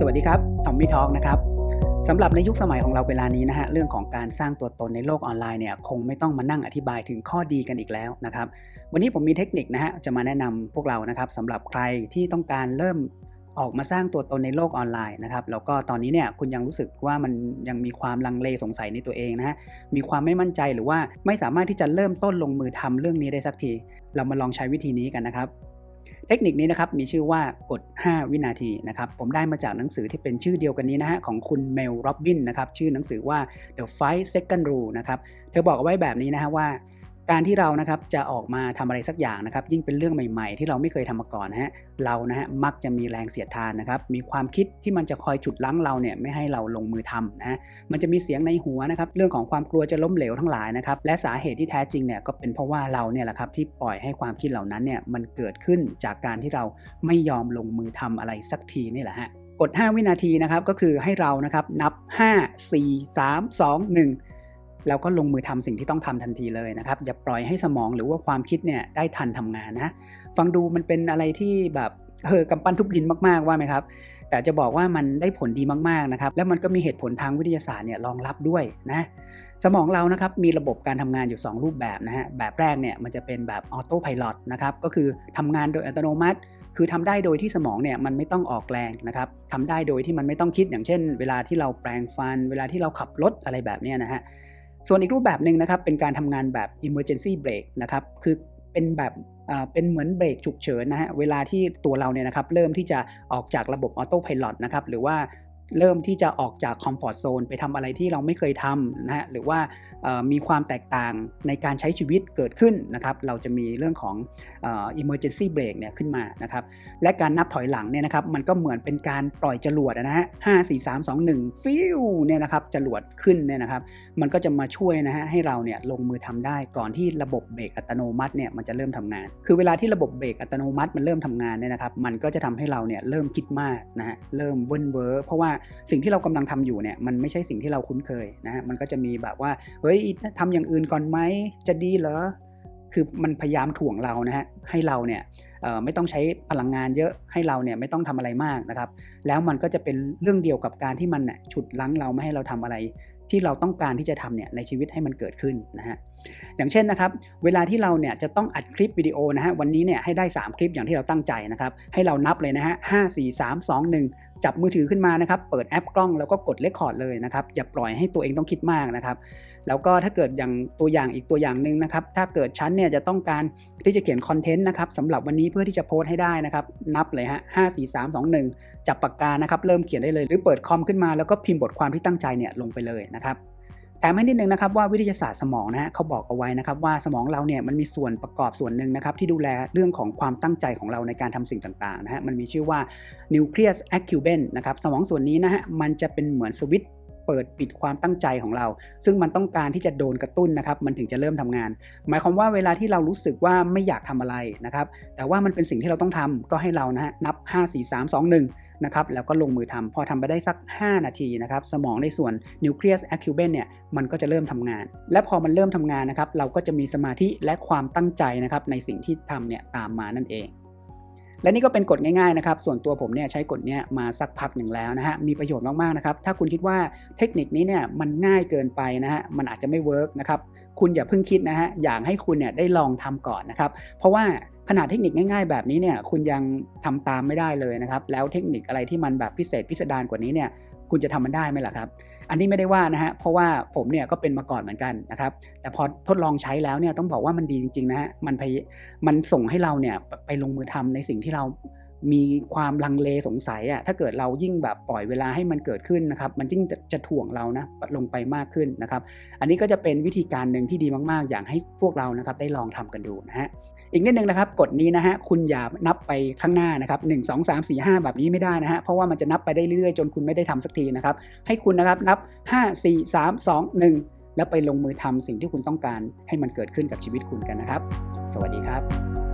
สวัสดีครับทอมมี่ทอกนะครับสำหรับในยุคสมัยของเราเวลานี้นะฮะเรื่องของการสร้างตัวตนในโลกออนไลน์เนี่ยคงไม่ต้องมานั่งอธิบายถึงข้อดีกันอีกแล้วนะครับ วันนี้ผมมีเทคนิคนะฮะจะมาแนะนำพวกเรานะครับสำหรับใครที่ต้องการเริ่มออกมาสร้างตัวตนในโลกออนไลน์นะครับแล้วก็ตอนนี้เนี่ยคุณยังรู้สึกว่ามันยังมีความลังเลสงสัยในตัวเองนะฮะมีความไม่มั่นใจหรือว่าไม่สามารถที่จะเริ่มต้นลงมือทำเรื่องนี้ได้สักที เรามาลองใช้วิธีนี้กันนะครับ เทคนิคนี้นะครับมีชื่อว่ากด 5 วินาทีนะครับผมได้มาจากหนังสือที่เป็นชื่อเดียวกันนี้นะฮะของคุณเมลโรบบินนะครับชื่อหนังสือว่า The Five Second Rule นะครับเธอบอกเอาไว้แบบนี้นะฮะว่า การที่เรานะครับจะออกมาทำอะไรสักอย่างนะครับ ยิ่งเป็นเรื่องใหม่ๆ ที่เราไม่เคยทำมาก่อนนะฮะเรานะฮะมักจะมีแรงเสียดทานนะครับ มีความคิดที่มันจะคอยฉุดลั้งเราเนี่ยไม่ให้เราลงมือทำนะมันจะมีเสียงในหัวนะครับเรื่องของความกลัวจะล้มเหลวทั้งหลายนะครับและสาเหตุที่แท้จริงเนี่ยก็เป็นเพราะว่าเราเนี่ยแหละครับที่ปล่อยให้ความคิดเหล่านั้นเนี่ยมันเกิดขึ้นจากการที่เราไม่ยอมลงมือทำอะไรสักทีนี่แหละฮะกด 5 วินาทีนะครับก็คือให้เรานะครับนับ 5 4 3 2 1 แล้วก็ลงมือทำสิ่งที่ต้องทำทันทีเลยนะครับอย่าปล่อยให้สมองหรือว่าความคิดเนี่ยได้ทันทำงานนะฟังดูมันเป็นอะไรที่แบบเออกำปั้นทุบดินมากๆว่าไหมครับ แต่จะบอกว่ามันได้ผลดีมากๆนะครับแล้วมันก็มีเหตุผลทางวิทยาศาสตร์เนี่ยรองรับด้วยนะสมองเรานะครับมีระบบการทำงานอยู่ 2 รูปแบบนะฮะแบบแรกเนี่ยมันจะเป็นแบบออโต้พายロนะครับก็คือทำงานโดยอัตโนมัติ คือทำได้โดยที่สมองเนี่ยมันไม่ต้องออกแรงนะครับทำได้โดยที่มันไม่ต้องคิดอย่างเช่น เวลาที่เราแปลงฟัน เวลาที่เราขับรถอะไรแบบนี้นะฮะ ส่วนอีกรูปแบบหนึ่งนะครับเป็นการทำงานแบบ emergency brake นะครับคือเป็นแบบเป็นเหมือนเบรกฉุกเฉินนะฮะเวลาที่ตัวเราเนี่ยนะครับเริ่มที่จะออกจากระบบออโต้พายロนะครับหรือว่า เริ่มที่จะออกจากคอมฟอร์ทโซนไปทำอะไรที่เราไม่เคยทำนะฮะหรือว่ามีความแตกต่างในการใช้ชีวิตเกิดขึ้นนะครับ เราจะมีเรื่องของ emergency brake เนี่ยขึ้นมานะครับ และการนับถอยหลังเนี่ยนะครับ มันก็เหมือนเป็นการปล่อยจรวดนะฮะห้าสี่สามสองหนึ่งฟิวเนี่ยนะครับจรวดขึ้นเนี่ยนะครับ มันก็จะมาช่วยนะฮะให้เราเนี่ยลงมือทำได้ก่อนที่ระบบเบรกอัตโนมัติเนี่ยมันจะเริ่มทำงาน คือเวลาที่ระบบเบรกอัตโนมัติมันเริ่มทำงานเนี่ยนะครับ มันก็จะทำให้เราเนี่ยเริ่มคิดมากนะฮะเริ่มเวิ้นเว้อเพราะว่าสิ่งที่เรากำลังทำอยู่เนี่ยมันไม่ใช่สิ่งที่เราคุ้นเคยนะฮะมันก็จะมีแบบว่าเฮ้ยทำอย่างอื่นก่อนไหมจะดีเหรอคือมันพยายามถ่วงเรานะฮะให้เราเนี่ยไม่ต้องใช้พลังงานเยอะให้เราเนี่ยไม่ต้องทำอะไรมากนะครับ แล้วมันก็จะเป็นเรื่องเดียวกับการที่มันน่ยฉุดลั้งเราไม่ให้เราทำอะไร ที่เราต้องการที่จะทำเนี่ยในชีวิตให้มันเกิดขึ้นนะฮะอย่างเช่นนะครับ เวลาที่เราเนี่ยจะต้องอัดคลิปวิดีโอนะฮะวันนี้เนี่ยให้ได้ 3 คลิปอย่างที่เราตั้งใจนะครับ ให้เรานับเลยนะฮะห้าสี่สามสองหนึ่ง จับมือถือขึ้นมานะครับเปิดแอปกล้องแล้วก็กดเลคคอร์ดเลยนะครับอย่าปล่อยให้ตัวเองต้องคิดมากนะครับแล้วก็ถ้าเกิดอย่างตัวอย่างอีกตัวอย่างหนึ่งนะครับถ้าเกิดชั้นเนี่ยจะต้องการที่จะเขียนคอนเทนต์นะครับสำหรับวันนี้เพื่อที่จะโพสต์ให้ได้นะครับนับเลยฮะห้าสี่สามสองหนึ่งจับปากกานะครับเริ่มเขียนได้เลยหรือเปิดคอมขึ้นมาแล้วก็พิมพ์บทความที่ตั้งใจเนี่ยลงไปเลยนะครับ แต่ไม่นิดนึงนะครับว่าวิทยาศาสตร์สมองนะฮะเขาบอกเอาไว้นะครับว่าสมองเราเนี่ยมันมีส่วนประกอบส่วนหนึ่งนะครับที่ดูแลเรื่องของความตั้งใจของเราในการทำสิ่งต่างๆนะฮะมันมีชื่อว่า nucleus accumbens นะครับสมองส่วนนี้นะฮะมันจะเป็นเหมือนสวิตช์เปิดปิดความตั้งใจของเรา ซึ่งมันต้องการที่จะโดนกระตุ้นนะครับมันถึงจะเริ่มทำงาน หมายความว่าเวลาที่เรารู้สึกว่าไม่อยากทำอะไรนะครับแต่ว่ามันเป็นสิ่งที่เราต้องทำก็ให้เรานะฮะนับ 5 4 3 2 1 นะครับแล้วก็ลงมือทำพอทำไปได้สัก 5 นาทีนะครับสมองในส่วน nucleus accumbens เนี่ยมันก็จะเริ่มทำงาน และพอมันเริ่มทำงานนะครับเราก็จะมีสมาธิและความตั้งใจนะครับในสิ่งที่ทำเนี่ยตามมานั่นเองและนี่ก็เป็นกฎง่ายๆนะครับ ส่วนตัวผมเนี่ยใช้กฎนี้มาสักพักหนึ่งแล้วนะฮะ มีประโยชน์มากๆนะครับ ถ้าคุณคิดว่าเทคนิคนี้เนี่ยมันง่ายเกินไปนะฮะ มันอาจจะไม่เวิร์กนะครับ คุณอย่าเพิ่งคิดนะฮะ อยากให้คุณเนี่ยได้ลองทำก่อนนะครับ เพราะว่า ขนาดเทคนิคง่ายๆ แบบนี้เนี่ยคุณยังทำตามไม่ได้เลยนะครับ แล้วเทคนิคอะไรที่มันแบบพิเศษพิสดารกว่านี้เนี่ยคุณจะทำมันได้ไหมล่ะครับ อันนี้ไม่ได้ว่านะฮะ เพราะว่าผมเนี่ยก็เป็นมาก่อนเหมือนกันนะครับ แต่พอทดลองใช้แล้วเนี่ยต้องบอกว่ามันดีจริงๆนะฮะ มันพยมันส่งให้เราเนี่ยไปลงมือทำในสิ่งที่เรา มีความลังเลสงสัยอะ่ะถ้าเกิดเรายิ่งแบบปล่อยเวลาให้มันเกิดขึ้นนะครับ มันยิ่งจะจะถ่วงเรานะลงไปมากขึ้นนะครับ อันนี้ก็จะเป็นวิธีการหนึ่งที่ดีมากๆ อย่างให้พวกเรานะครับได้ลองทำกันดูนะฮะอีกนิดนึงนะครับกฎนี้นะฮะคุณอย่านับไปข้างหน้านะครับหนึ่งสองสามสี่ห้าแบบนี้ไม่ได้นะฮะเพราะว่ามันจะนับไปได้เรื่อยๆจนคุณไม่ได้ทำสักทีนะครับ ให้คุณนะครับนับห้าสี่สามสองหนึ่งแล้วไปลงมือทำสิ่งที่คุณต้องการให้มันเกิดขึ้นกับชีวิตคุณกันนะครับ สวัสดีครับ